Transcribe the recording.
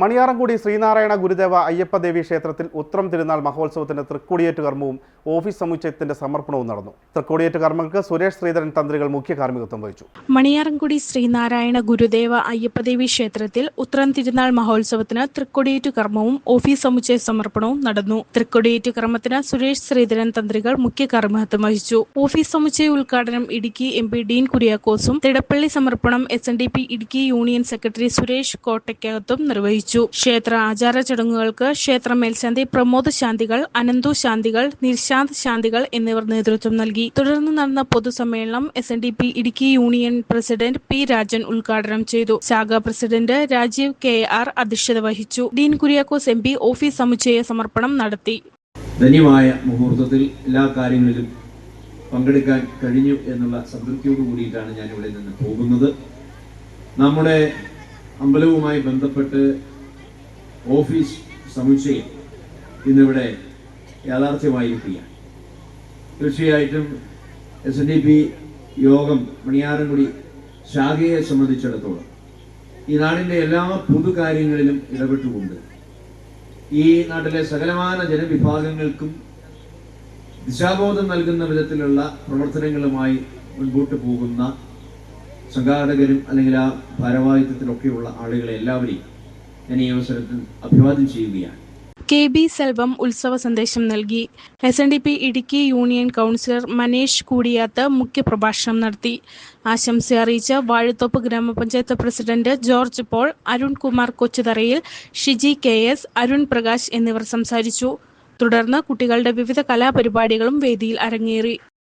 മണിയാറൻകുടി ശ്രീനാരായണ ഗുരുദേവ അയ്യപ്പദേവി ക്ഷേത്രത്തിൽ ഉത്രം തിരുനാൾ മഹോത്സവത്തിന്റെ തൃക്കൊടിയേറ്റ് കർമ്മവും ഓഫീസ് സമുച്ചയത്തിന്റെ സമർപ്പണവും നടന്നു. തൃക്കൊടിയേറ്റ് കർമ്മങ്ങൾക്ക് സുരേഷ് ശ്രീധരൻ തന്ത്രികൾ മുഖ്യ കാർമ്മികത്വം വഹിച്ചു. മണിയാറൻകുടി ശ്രീനാരായണ ഗുരുദേവ അയ്യപ്പദേവി ക്ഷേത്രത്തിൽ ഉത്രം തിരുനാൾ മഹോത്സവത്തിന് തൃക്കൊടിയേറ്റ് കർമ്മവും ഓഫീസ് സമുച്ചയ സമർപ്പണവും നടന്നു. തൃക്കൊടിയേറ്റ് കർമ്മത്തിന് സുരേഷ് ശ്രീധരൻ തന്ത്രികൾ മുഖ്യ കാർമ്മികത്വം വഹിച്ചു. ഓഫീസ് സമുച്ചയ ഉദ്ഘാടനം ഇടുക്കി എം പി ഡീൻ കുര്യാക്കോസും തിടപ്പള്ളി സമർപ്പണം S Idukki union secretary Suresh കോട്ടയ്ക്കകത്തും നിർവഹിച്ചു ക്ഷേത്ര ആചാര ചടങ്ങുകൾക്ക് ക്ഷേത്ര മേൽശാന്തി പ്രമോദ് ശാന്തികൾ അനന്തു ശാന്തികൾ നിശാന്ത് ശാന്തികൾ എന്നിവർ നേതൃത്വം നൽകി. തുടർന്ന് നടന്ന പൊതുസമ്മേളനം S N D P Idukki union president P Rajan ഉദ്ഘാടനം ചെയ്തു. ശാഖ പ്രസിഡന്റ് രാജീവ് കെ ആർ അധ്യക്ഷത വഹിച്ചു. Dean Kuriakose M P office സമുച്ചയ സമർപ്പണം നടത്തി. ധന്യമായ മുഹൂർത്തത്തിൽ എല്ലാ കാര്യങ്ങളിലും പങ്കെടുക്കാൻ കഴിഞ്ഞു എന്നുള്ള സംതൃപ്തിയോട് കൂടിയിട്ടാണ് ഞാൻ ഇവിടെ നിന്ന് പോകുന്നത്. നമ്മുടെ അമ്പലവുമായി ബന്ധപ്പെട്ട് ഓഫീസ് സമുച്ചയം ഇന്നിവിടെ യാഥാർത്ഥ്യമായിരിക്കുകയാണ്. തീർച്ചയായിട്ടും എസ് എൻ ഡി പി യോഗം മണിയാറൻകുടി ശാഖയെ സംബന്ധിച്ചിടത്തോളം ഈ നാടിന്റെ എല്ലാ പൊതുകാര്യങ്ങളിലും ഇടപെട്ടുകൊണ്ട് ഈ നാട്ടിലെ സകലമാന ജനവിഭാഗങ്ങൾക്കും ദിശാബോധം നൽകുന്ന വിധത്തിലുള്ള പ്രവർത്തനങ്ങളുമായി മുൻപോട്ട് പോകുന്ന സംഘാടകരും അല്ലെങ്കിൽ ആ ഭാരവാഹിത്വത്തിലൊക്കെയുള്ള ആളുകളെ എല്ലാവരെയും ഞാൻ അവസരത്തിൽ അഭിവാദ്യം ചെയ്യുകയാണ്. കെ ബി സെൽവം ഉത്സവ സന്ദേശം നൽകി. S N D P Idukki union councillor Manesh Koodiyath മുഖ്യപ്രഭാഷണം നടത്തി. ആശംസ അറിയിച്ച വാഴത്തോപ്പ് ഗ്രാമപഞ്ചായത്ത് president George Paul Arunkumar Kochutharayil Shiji K S Arun Prakash എന്നിവർ സംസാരിച്ചു. തുടർന്ന് കുട്ടികളുടെ വിവിധ കലാപരിപാടികളും വേദിയിൽ അരങ്ങേറി.